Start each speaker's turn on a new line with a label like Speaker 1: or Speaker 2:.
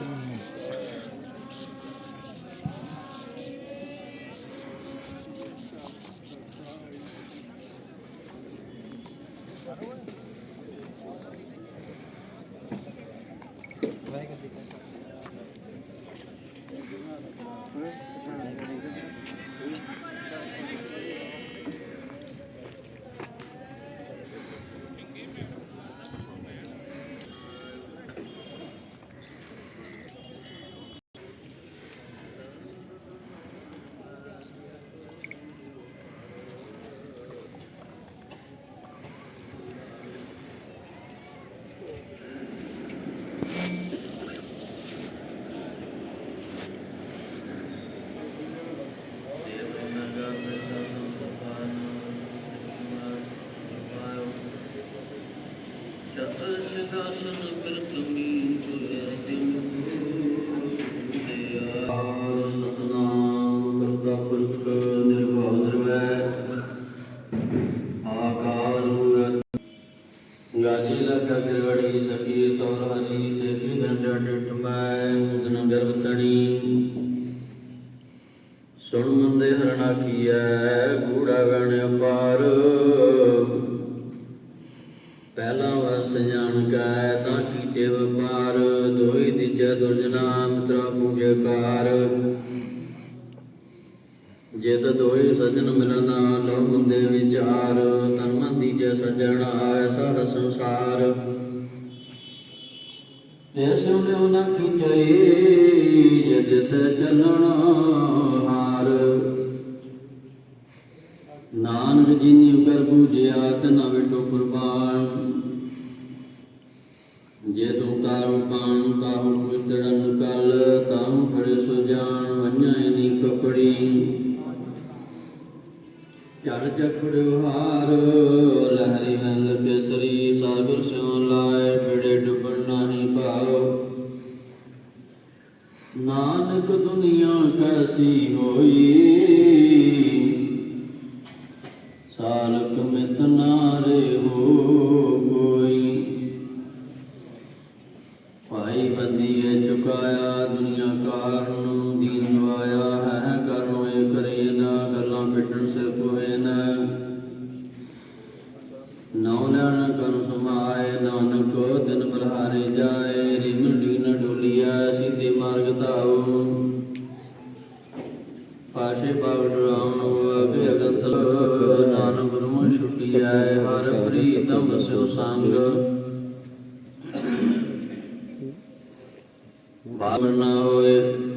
Speaker 1: ਚਤੁਰਸ਼ਦਾਸਨ ਪ੍ਰਤਮੀ ਸੁਣ ਮੰਦੇ ਹਰਣਾ ਕੀਐ ਗੂੜਾ ਗਣ ਅਪਾਰ ਜਾਣ ਕੈ ਤਾਂ ਕੀਤੇ ਵਪਾਰ ਦੋਈ ਦਿਜੈ ਦੁਰਜਨਾ ਮਿਤਰਾ ਪੂਜੇ ਕਾਰ। ਜਿਤ ਦੋਈ ਸਜਣ ਮਿਲਨਾ ਲੋ ਮੁੰਦੇ ਵਿਚਾਰ। ਤਨ ਮਨ ਦੀਜੈ ਸਜਣਾ ਐਸਾ ਸੰਸਾਰ। ਦੇਸੁ ਲਿਉ ਨ ਕੀਚਈ ਜਦ ਸ ਹਾਰ। ਨਾਨਕ ਜਿਨੀ ਕਰ ਪੂਜਿਆ ਤਨ ਵਿਟੋ ਕੁਰਬਾਨ ਜੇ ਤੂੰ ਤਾਰੂ ਪਾਣ ਤਾਹੂ ਵਿਦੜਨ ਕਲ ਤਾਹੂ ਖੜੇ ਸੋ ਜਾਣ ਵੰਝਾਇ ਨੀ ਕਪੜੀ। ਚੜ ਚਖੜਿਓ ਹਾਰ, ਲਹਰੀ ਮਹਿਲ ਕੇਸਰੀ, ਸਾਗਰ ਸਿਉ ਲਾਏ ਬੜੇ ਡੁੱਬਣ ਨਾਹੀ ਪਾਓ ਨਾਨਕ ਦੁਨੀਆ ਕੈਸੀ ਹੋਈ? ਸਾਲਕ ਮਿਤ ਨਾਰੇ ਨੌ ਲੈਣ ਸਮਾਏ, ਨਾਨਕ ਦਿਨ ਬਲਹਾਰੇ ਜਾਏ ਰਿਮਲੀ ਨ ਡੋਲੀਆ, ਸਿੱਧੇ ਮਾਰਗ ਤਾਉ ਪਾਸ਼ੇ ਬਾਵਟ ਰਾਮ, ਅਗੇ ਅਗੰਤ ਨਾਨਕ ਗੁਰੂ ਛੁਟਿਆ, ਹਰ ਪ੍ਰੀਤਮ ਸਿਉ ਸੰਗ। ਭਾਵ ਹੋਏ